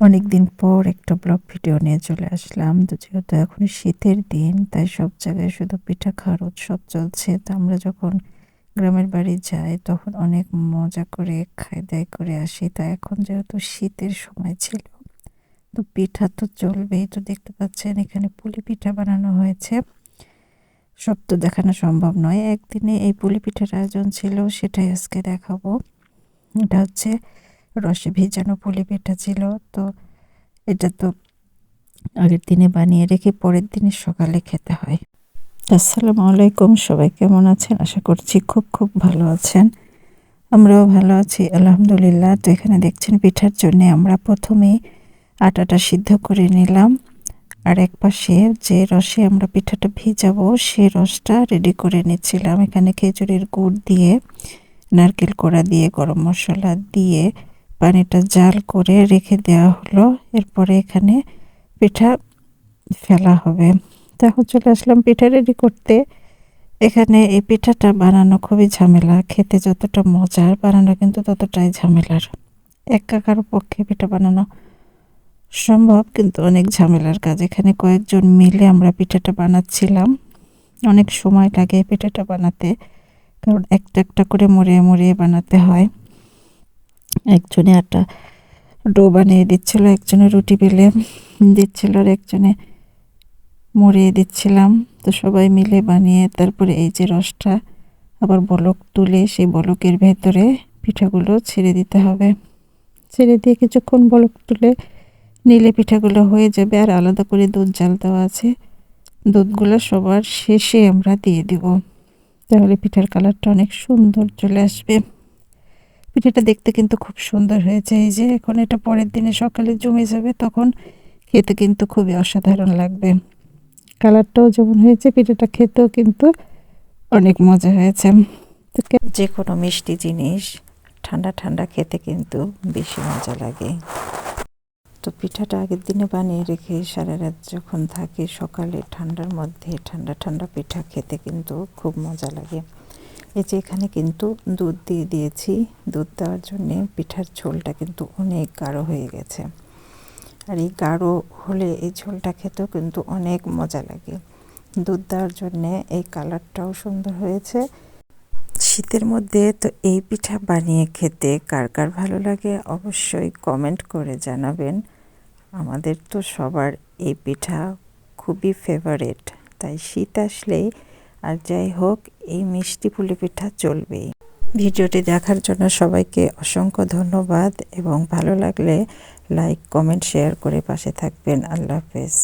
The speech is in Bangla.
অনেকদিন পর একটা ব্লগ ভিডিও নিয়ে চলে আসলাম। তো যেহেতু এখন শীতের দিন, তাই সব জায়গায় শুধু পিঠা খাওয়ার উৎসব চলছে। তো আমরা যখন গ্রামের বাড়ি যাই, তখন অনেক মজা করে খাই, দাই করে আসি। তা এখন যেহেতু শীতের সময় ছিল, তো পিঠা তো চলবেই। তো দেখতে পাচ্ছেন, এখানে পুলি পিঠা বানানো হয়েছে। সব তো দেখানো সম্ভব নয়। একদিনে এই পুলি পিঠার আয়োজন ছিল, সেটাই আজকে দেখাবো। এটা হচ্ছে রসে ভেজানো পুলি পিঠা ছিল। তো এটা তো আগের দিনে বানিয়ে রেখে পরের দিনে সকালে খেতে হয়। আসসালামু আলাইকুম, সবাই কেমন আছেন? আশা করছি খুব খুব ভালো আছেন। আমরাও ভালো আছি, আলহামদুলিল্লাহ। তো এখানে দেখছেন পিঠার জন্য আমরা প্রথমেই আটাটা সিদ্ধ করে নিলাম। আর এক পাশে যে রসে আমরা পিঠাটা ভিজাবো সেই রসটা রেডি করে নিচ্ছিলাম। এখানে খেজুরের গুড় দিয়ে, নারকেল কোড়া দিয়ে, গরম মশলা দিয়ে পানিটা জাল করে রেখে দেওয়া হলো। এরপরে এখানে পিঠা ফেলা হবে। তো এখন চলে আসলাম পিঠা রেডি করতে। এখানে এই পিঠাটা বানানো খুবই ঝামেলা। খেতে যতটা মজার, বানানো কিন্তু ততটাই ঝামেলার। এক কাকার পক্ষে পিঠা বানানো সম্ভব, কিন্তু অনেক ঝামেলার কাজ। এখানে কয়েকজন মিলে আমরা পিঠাটা বানাচ্ছিলাম। অনেক সময় লাগে পিঠাটা বানাতে, কারণ একটা একটা করে মরে মরিয়ে বানাতে হয়। একজনে আটা ডো বানিয়ে দিচ্ছিল, একজনে রুটি বেলে দিচ্ছিল আর একজনে মরিয়ে দিচ্ছিলাম। তো সবাই মিলে বানিয়ে তারপরে এই যে রসটা আবার বলক তুলে সেই বলকের ভেতরে পিঠাগুলো ছেড়ে দিতে হবে। ছেড়ে দিয়ে কিছুক্ষণ বলক তুলে নিলে পিঠাগুলো হয়ে যাবে আর আলাদা করে দুধ জাল দেওয়া আছে। দুধগুলো সবার শেষে আমরা দিয়ে দেব। তাহলে পিঠার কালারটা অনেক সুন্দর চলে আসবে। পিঠাটা দেখতে কিন্তু খুব সুন্দর হয়েছে। এই যে এখন এটা পরের দিনে সকালে জমে যাবে, তখন খেতে কিন্তু খুবই অসাধারণ লাগবে। কালারটাও যেমন হয়েছে, পিঠাটা খেতেও কিন্তু অনেক মজা হয়েছে। যে কোনো মিষ্টি জিনিস ঠান্ডা ঠান্ডা খেতে কিন্তু বেশি মজা লাগে। তো পিঠাটা আগের দিনে বানিয়ে রেখে সারা রাত যখন থাকে সকালে ঠান্ডার মধ্যে ঠান্ডা ঠান্ডা পিঠা খেতে কিন্তু খুব মজা লাগে। এই যে এখানে কিন্তু দুধ দিয়ে দিয়েছি। দুধ দেওয়ার জন্যে পিঠার ঝোলটা কিন্তু অনেক গাঢ় হয়ে গেছে। আর এই গাঢ় হলে এই ঝোলটা খেতেও কিন্তু অনেক মজা লাগে। দুধ দেওয়ার জন্যে এই কালারটাও সুন্দর হয়েছে। শীতের মধ্যে তো এই পিঠা বানিয়ে খেতে কার কার ভালো লাগে অবশ্যই কমেন্ট করে জানাবেন। আমাদের তো সবার এই পিঠা খুবই ফেভারেট তাই শীত আসলেই আর যাই হোক, এই মিষ্টি পুলি পিঠা চলবেই। ভিডিওটি দেখার জন্য সবাইকে অসংখ্য ধন্যবাদ এবং ভালো লাগলে লাইক, কমেন্ট, শেয়ার করে পাশে থাকবেন। আল্লাহ হাফেজ।